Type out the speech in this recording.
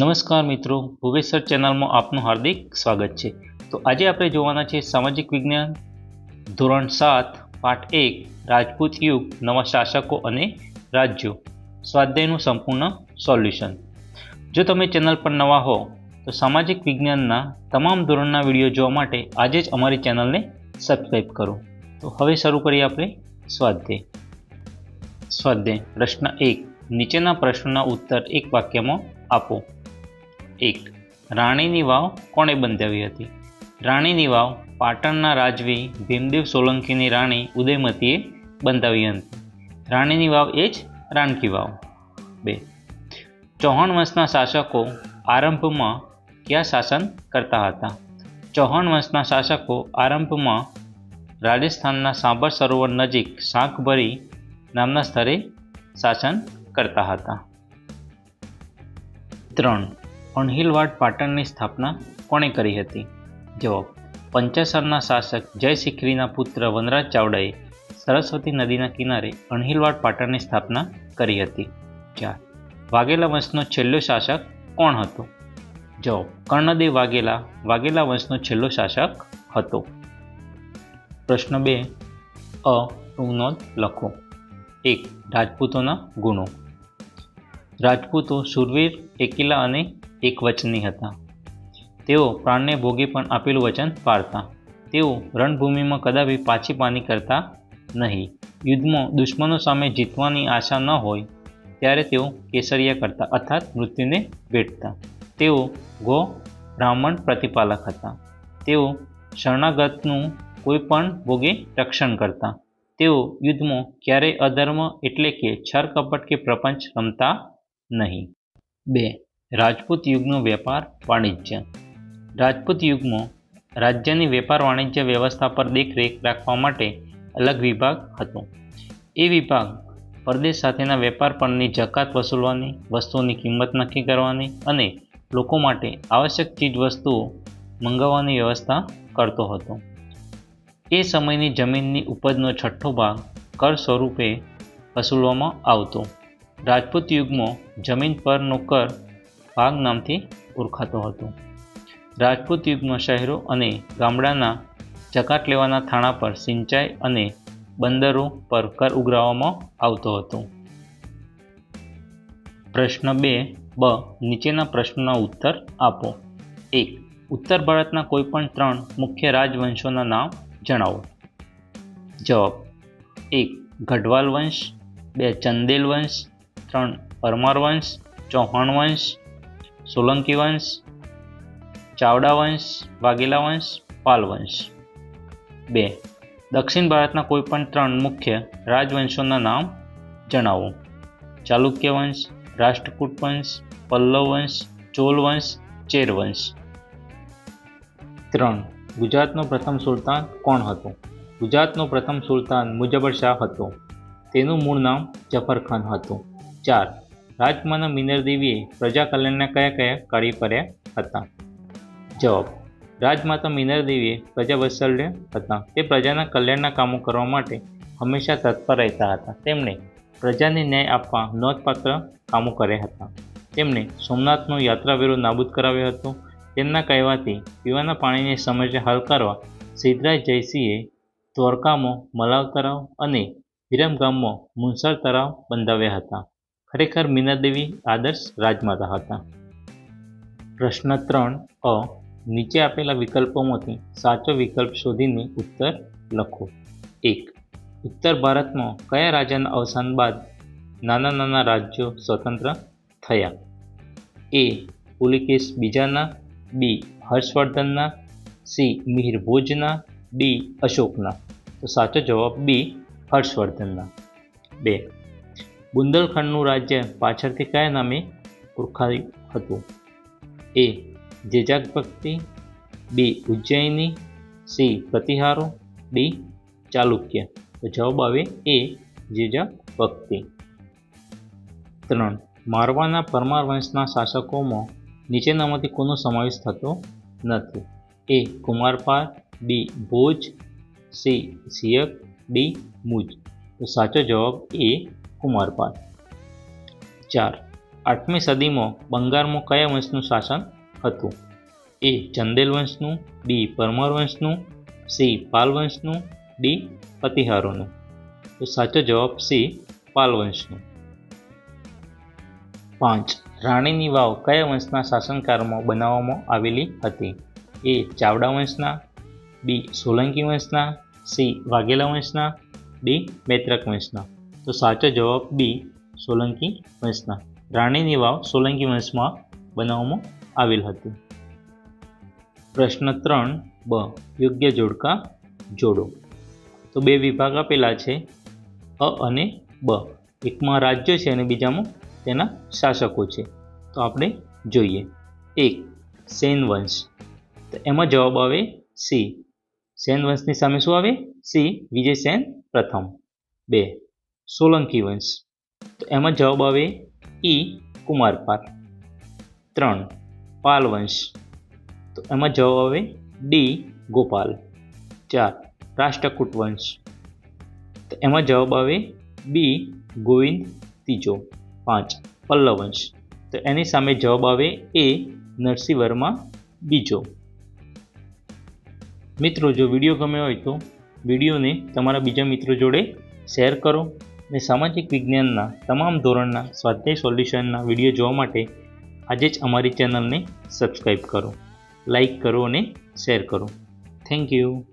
નમસ્કાર મિત્રો ભુવેશ્વર ચેનલમાં આપનું હાર્દિક સ્વાગત છે. તો આજે આપણે જોવાના છે સામાજિક વિજ્ઞાન ધોરણ સાત, પાઠ એક, રાજપૂત યુગ, નવા શાસકો અને રાજ્યો, સ્વાધ્યાયનું સંપૂર્ણ સોલ્યુશન. જો તમે ચેનલ પર નવા હો, તો સામાજિક વિજ્ઞાનના તમામ ધોરણના વીડિયો જોવા માટે આજે જ અમારી ચેનલને સબસ્ક્રાઈબ કરો. તો હવે શરૂ કરીએ આપણે સ્વાધ્યાય. સ્વાધ્યાય, પ્રશ્ન એક. નીચેના પ્રશ્નના ઉત્તર એક વાક્યમાં આપો. એક. રાણીની વાવ કોણે બંધાવી હતી? રાણીની વાવ પાટણના રાજવી ભીમદેવ સોલંકીની રાણી ઉદયમતીએ બંધાવી હતી. રાણીની વાવ એ જ રાણકી વાવ. બે. ચૌહાણ વંશના શાસકો આરંભમાં ક્યાં શાસન કરતા હતા? ચૌહાણ વંશના શાસકો આરંભમાં રાજસ્થાનના સાંભર સરોવર નજીક શાંખભરી નામના સ્થળે શાસન કરતા હતા. ત્રણ. અણહિલવાડ પાટણની સ્થાપના કોણે કરી હતી? જવાબ, પંચાસરના શાસક જય શિખરીના પુત્ર વનરાજ ચાવડાએ સરસ્વતી નદીના કિનારે અણહિલવાડ પાટણની સ્થાપના કરી હતી. ચાર, વાઘેલા વંશનો છેલ્લો શાસક કોણ હતો? જવાબ, કર્ણદેવ વાઘેલા વાઘેલા વંશનો છેલ્લો શાસક હતો. પ્રશ્ન બે, અ ટૂંકનોંધ લખો. એક, રાજપૂતોના ગુણો. રાજપૂતો સુરવીર, એકીલા અને એક વચની હતા. તેઓ પ્રાણને ભોગે પણ આપેલું વચન પાળતા તેઓ રણભૂમિમાં કદાપી પાછી પાની કરતા નહીં. યુદ્ધમાં દુશ્મનો સામે જીતવાની આશા ન હોય, ત્યારે તેઓ કેસરિયા કરતા, અર્થાત મૃત્યુને ભેટતા. તેઓ ગો બ્રાહ્મણ પ્રતિપાલક હતા. તેઓ શરણાગતનું કોઈ પણ ભોગે રક્ષણ કરતા. તેઓ યુદ્ધમાં ક્યારેય અધર્મ એટલે કે છર કપટ કે પ્રપંચ રમતા નહીં. બે રાજપૂત યુગનો વેપાર વાણિજ્ય. રાજપૂત યુગમાં રાજ્યની વેપાર વાણિજ્ય વ્યવસ્થા પર દેખરેખ રાખવા માટે અલગ વિભાગ હતો. એ વિભાગ પરદેશ સાથેના વેપાર પરની જકાત વસૂલવાની, વસ્તુઓની કિંમત નક્કી કરવાની અને લોકો માટે આવશ્યક ચીજ વસ્તુઓ મંગાવવાની વ્યવસ્થા કરતો હતો. એ સમયની જમીનની ઉપજનો છઠ્ઠો ભાગ કર સ્વરૂપે વસૂલવામાં આવતો. રાજપૂત યુગમાં જમીન પરનો કર ભાગ નામથી ઓળખાતો હતો. રાજપૂત યુગમાં શહેરો અને ગામડાના જકાત લેવાના થાણા પર સિંચાઈ અને બંદરો પર કર ઉઘરાવવામાં આવતો હતો. પ્રશ્ન બે, બ, નીચેના પ્રશ્નોના ઉત્તર આપો. એક, ઉત્તર ભારતના કોઈપણ ત્રણ મુખ્ય રાજવંશોના નામ જણાવો. જવાબ, એક, ગઢવાલ વંશ, બે, ચંદેલ વંશ, ત્રણ, પરમાર વંશ, ચૌહાણ વંશ સોલંકી વંશ, ચાવડા વંશ, વાઘેલા વંશ, પાલ વંશ. બે. દક્ષિણ ભારતના કોઈપણ ત્રણ મુખ્ય રાજવંશોના નામ જણાવો. ચાલુક્ય વંશ, રાષ્ટ્રકૂટ વંશ, પલ્લવ વંશ, ચોલ વંશ, ચેર વંશ. ત્રણ. ગુજરાતનો પ્રથમ સુલતાન કોણ હતો? ગુજરાતનો પ્રથમ સુલતાન મુજબર શાહ હતો. તેનું મૂળ નામ જફરખાન હતું. ચાર. રાજમાના મિનરદેવીએ પ્રજા કલ્યાણના કયા કયા કાર્ય કર્યા હતા? જવાબ, રાજમાતા મિનરદેવીએ પ્રજા વત્સલ્ય હતા. તે પ્રજાના કલ્યાણના કામો કરવા માટે હંમેશા તત્પર રહેતા હતા. તેમણે પ્રજાને ન્યાય આપવા નોંધપાત્ર કામો કર્યા હતા. તેમણે સોમનાથનો યાત્રાવેરો નાબૂદ કરાવ્યો હતો. તેમના કહેવાથી પીવાના પાણીની સમસ્યા હલ કરવા સિદ્ધરાજ જયસિંહે દ્વારકામાં મલાવ તળાવ અને વિરમગામમાં મુનસર તળાવ બંધાવ્યા હતા. ખરેખર મીનાદેવી આદર્શ રાજમાતા હતા. પ્રશ્ન ત્રણ અ, નીચે આપેલા વિકલ્પોમાંથી સાચો વિકલ્પ શોધીને ઉત્તર લખો. એક, ઉત્તર ભારતમાં કયા રાજાના અવસાન બાદ નાના નાના રાજ્યો સ્વતંત્ર થયા? એ, પુલિકેશ બીજાના, બી, હર્ષવર્ધનના, સી, મિહિર ભોજના, ડી, અશોકના. તો સાચો જવાબ બી, હર્ષવર્ધનના. બે બુંદેલખંડનું રાજ્ય પાછળથી કયા નામે ઓળખાયું હતું? એ જેજાગભક્તિ બી ઉજ્જૈની સી પ્રતિહારો ડી ચાલુક્ય તો જવાબ આવે એ જેજાક ભક્તિ ત્રણ. મારવાના પરમાર વંશના શાસકોમાં નીચેનામાંથી કોનો સમાવેશ થતો નથી? એ કુમારપાલ બી ભોજ સી સિયક ડી મુજ તો સાચો જવાબ એ કુમારપાલ ચાર. આઠમી સદીમાં બંગાળમાં કયા વંશનું શાસન હતું? એ. ચંદેલ વંશનું, બી. પરમાર વંશનું, સી. પાલ વંશનું, ડી. પતિહારોનું. તો સાચો જવાબ સી. પાલ વંશનું. પાંચ. રાણીની વાવ કયા વંશના શાસનકાળમાં બનાવવામાં આવેલી હતી? એ. ચાવડા વંશના, બી. સોલંકી વંશના, સી. વાઘેલા વંશના, ડી. મૈત્રક વંશના. તો સાચો જવાબ બી સોલંકી વંશના. રાણીની વાવ સોલંકી વંશમાં બનાવવામાં આવેલ હતી. પ્રશ્ન ત્રણ, બ, યોગ્ય જોડકા જોડો. તો બે વિભાગ આપેલા છે, અ અને બ. એકમાં રાજ્ય છે અને બીજામાં તેના શાસકો છે. તો આપણે જોઈએ. એક, સેન વંશ. તો એમાં જવાબ આવે સી સેન વંશની સામે શું આવે? સી વિજય સેન પ્રથમ. બે સોલંકી વંશ. તો એમાં જવાબ આવે ઈ કુમારપાલ. ત્રણ, પાલ વંશ. તો એમાં જવાબ આવે ડી ગોપાલ. ચાર, રાષ્ટ્રકૂટ વંશ. તો એમાં જવાબ આવે બી ગોવિંદ ત્રીજો. પાંચ, પલ્લવ વંશ. તો એની સામે જવાબ આવે એ નરસિંહ વર્મા બીજો. મિત્રો, જો વીડિયો ગમ્યો હોય તો વિડીયોને તમારા બીજા મિત્રો જોડે શેર કરો. અને સામાજિક વિજ્ઞાનના તમામ ધોરણના સ્વાધ્યાય સોલ્યુશનના વીડિયો જોવા માટે આજે જ અમારી ચેનલને સબસ્ક્રાઈબ કરો લાઈક કરો અને શેર કરો. Thank you.